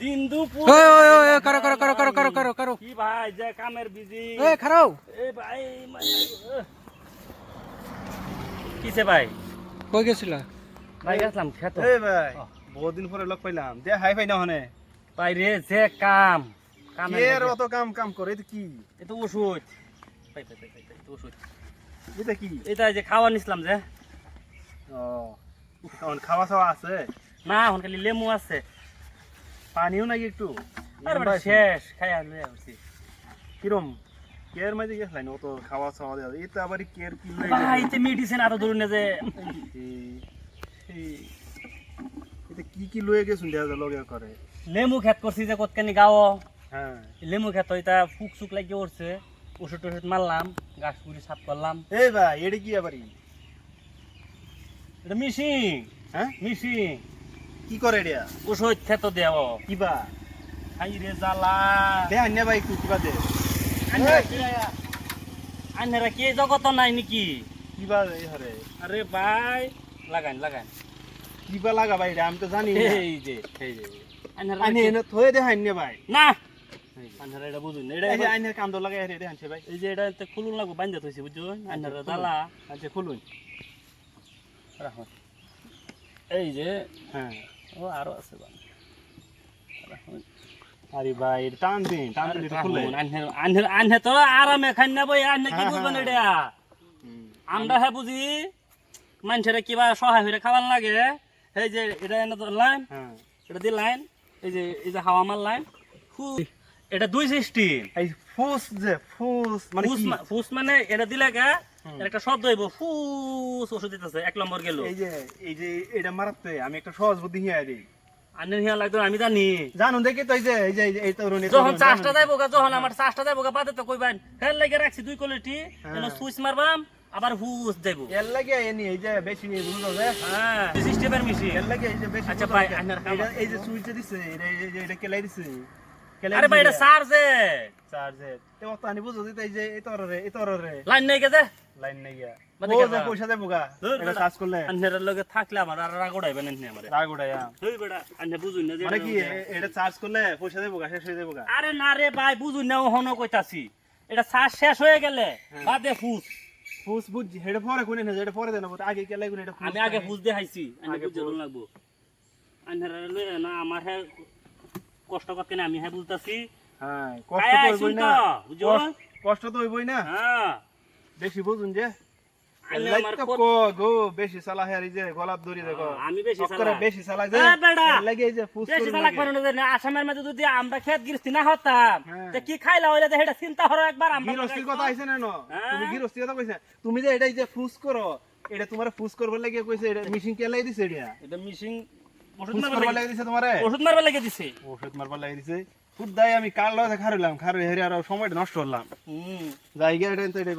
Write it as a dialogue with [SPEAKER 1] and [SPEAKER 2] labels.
[SPEAKER 1] দিন দুপুর
[SPEAKER 2] ওই ওই ওই ওই, করো করো করো করো করো করো। করো
[SPEAKER 1] কি ভাই যে কামের বিজি।
[SPEAKER 2] খারাও।
[SPEAKER 1] এ ভাই কিসে ভাই?
[SPEAKER 2] কই গেছিলা?
[SPEAKER 1] ভাই গেছিলাম খেত।
[SPEAKER 3] এই ভাই বহুত দিন পরে লগ পাইলাম। দে হাই ফাই না হনে।
[SPEAKER 1] ভাই রে যে কাম কামের
[SPEAKER 3] অত কাম কাম করে এটা কি?
[SPEAKER 1] এ তো ওষুধ। ভাই ভাই ভাই ভাই, ভাই, এ তো ওষুধ।
[SPEAKER 3] এটা কি?
[SPEAKER 1] এটা যে খাওয়া নিছিলাম যে।
[SPEAKER 3] ও খাওয়া খাওয়া আছে?
[SPEAKER 1] না এখন খালি লেমু আছে।
[SPEAKER 3] পানিও নাকি একটু?
[SPEAKER 1] শেষ খাই আর আসছি
[SPEAKER 3] কিরম? কেয়ার মাঝে গেছিলেন অত খাওয়া খাওয়া দেওয়া এটা আবার কেয়ার কি লয়ে
[SPEAKER 1] ভাই? তে মেডিসিন এত ধরুন যে।
[SPEAKER 3] এটা কি কি লয়ে গেছুন দেখা যায় লগে করে?
[SPEAKER 1] লেমু খেত করছি যে কতখানি গাও
[SPEAKER 3] হ্যাঁ।
[SPEAKER 1] লেমু খেত এটা ফুক সুক লাগিয়ে উঠছে ওষুধ টষুধ মারলাম গাছ পুরি সাফ করলাম।
[SPEAKER 3] এই ভাই এটা কি আবার
[SPEAKER 1] এটা মিশিং
[SPEAKER 3] হ্যাঁ?
[SPEAKER 1] মিশিং
[SPEAKER 3] কি করে এটা
[SPEAKER 1] ওষুধ খেত দেও।
[SPEAKER 3] কিবা?
[SPEAKER 1] খাই রে জ্বালা।
[SPEAKER 3] দে আন্যা ভাই একটু কিবা দে।
[SPEAKER 1] আন্ধারা কি জগত নাই নাকি?
[SPEAKER 3] কিবা এই হরে।
[SPEAKER 1] আরে ভাই লাগান লাগান।
[SPEAKER 3] কিবা লাগা ভাই আমি তো জানি
[SPEAKER 1] এই যে এই যে আন্ধারা
[SPEAKER 3] আনি এনে থয়ে দে আন্যা ভাই।
[SPEAKER 1] না! আন্ধারা এটা বুঝুন এটা
[SPEAKER 3] এই যে আন্যার কান্দ লাগাই রে ভাই।
[SPEAKER 1] এই যে এটা খুলুন লাগবো বান্ধা থইছে বুঝছ? আন্ধারা জ্বালা।
[SPEAKER 3] আচ্ছা খুলুন।
[SPEAKER 1] রাখো। এই যে
[SPEAKER 3] হ্যাঁ।
[SPEAKER 1] ও আরও আছে
[SPEAKER 3] আরে ভাই টান দিন টান দিন খুলে।
[SPEAKER 1] আন্ধার- আন্ধার- আন্ধার তো আরামে খান না বই আন্ধার কি
[SPEAKER 3] হ্যাঁ,
[SPEAKER 1] বুঝবেন
[SPEAKER 3] হ্যাঁ,
[SPEAKER 1] এটা? আমরা হ্যাঁ বুঝি মানুষের কিবা সহায় হয়ে খাবার লাগে। এই যে এটা এনে
[SPEAKER 3] হ্যাঁ।
[SPEAKER 1] এটা দিলাম এই যে এই যে হাওয়া মারলাম ফু- এটা দুই সিস্টেম।
[SPEAKER 3] এই ফুস যে ফুস মানে
[SPEAKER 1] ফুস মানে এটা দিলে। এর একটা শব্দ হইব ফুস ওষুধ দিতেছে এক নম্বর গেল।
[SPEAKER 3] এই যে এই যে এটা মারাতে আমি একটা সহজ বুদ্ধি হিয়া দিই।
[SPEAKER 1] আন্নের হিয়া লাগতো আমি জানি।
[SPEAKER 3] জানুন দেখি তো এই যে এই যে এই তরুণ
[SPEAKER 1] যখন চাষটা। যাইবো গা, যখন আমার চাষটা যাইবো গা, বাদে তো কইবেন হেল লাগে রাখছি দুই কোয়ালিটি
[SPEAKER 3] হ্যাঁ।
[SPEAKER 1] সুইচ মারবাম আবার হুস যাইবো
[SPEAKER 3] এর লাগে এনি এই যে বেশি বুঝলো যে
[SPEAKER 1] হ্যাঁ সিস্টেমের মেশিন
[SPEAKER 3] এর লাগে এই যে বেশি
[SPEAKER 1] আচ্ছা ভাই, আন্নার
[SPEAKER 3] এই যে সুইচ দিছে এটা এই যে এটা কেলাই দিছে। কেলাই
[SPEAKER 1] আরে ভাই এটা চার্জে
[SPEAKER 3] চার্জে তে অত আনি বুঝো যে এই যে এই তররে এই তররে
[SPEAKER 1] লাইন নেই গেছে?
[SPEAKER 3] লাইন নাই গিয়া।
[SPEAKER 1] বাদে
[SPEAKER 3] ও পয়সা দেবো গা এটা
[SPEAKER 1] বেটা।
[SPEAKER 3] করলে।
[SPEAKER 1] আন্নের লগে থাকলে আমার আর রাগ উড়াইবেন এমনি আমারে।
[SPEAKER 3] রাগ উড়াইয়া।
[SPEAKER 1] হই বেটা আন্নে বুঝুন না
[SPEAKER 3] মানে কি এটা চার্জ করলে পয়সা দেবো গা শেষ হয়ে দেবো গা
[SPEAKER 1] আরে না রে ভাই বুঝুন না হনো কইতাছি। এটা চার্জ শেষ হয়ে গেলে
[SPEAKER 3] হ্যাঁ।
[SPEAKER 1] বাদে ফুস।
[SPEAKER 3] ফুস বুঝছি এটা পরে কোনে না এটা পরে দেন আগে কে লাগুন এটা
[SPEAKER 1] আমি আগে ফুস দেখাইছি আমি
[SPEAKER 3] আগে
[SPEAKER 1] বুঝে লাগবো। আন্নের লয়ে না আমার হ্যাঁ কষ্ট করতে না আমি হ্যাঁ বুঝতাছি
[SPEAKER 3] হ্যাঁ কষ্ট তো হইবই না। কষ্ট- কষ্ট তো হইবই না।
[SPEAKER 1] হ্যাঁ।
[SPEAKER 3] বেশি বুঝুন যে। বেশি
[SPEAKER 1] চালাক। আসামের যদি আমরা খেত গৃহস্থী না হতাম
[SPEAKER 3] হ্যাঁ।
[SPEAKER 1] কি খাইলা হইলে সেটা চিন্তা একবার
[SPEAKER 3] কথা আইছে না ন। তুমি গৃহস্থীর কথা কইছে। তুমি যে এটাই যে ফুস করো এটা তোমার ফুস করবার লাগে কইছে এটা মেশিন কে লাই দিছে এটা?
[SPEAKER 1] এটা মিশিং ওষুধ মারবার
[SPEAKER 3] দিছে তোমারে?
[SPEAKER 1] ওষুধ মারবার লাগে দিছে।
[SPEAKER 3] ওষুধ মারবার লাগে দিছে। খুদ দাই আমি কাল লগে খারইলাম? খারই হেরে আর সময়টা নষ্ট করলাম।
[SPEAKER 1] হুম।
[SPEAKER 3] যাই গিয়ে এটা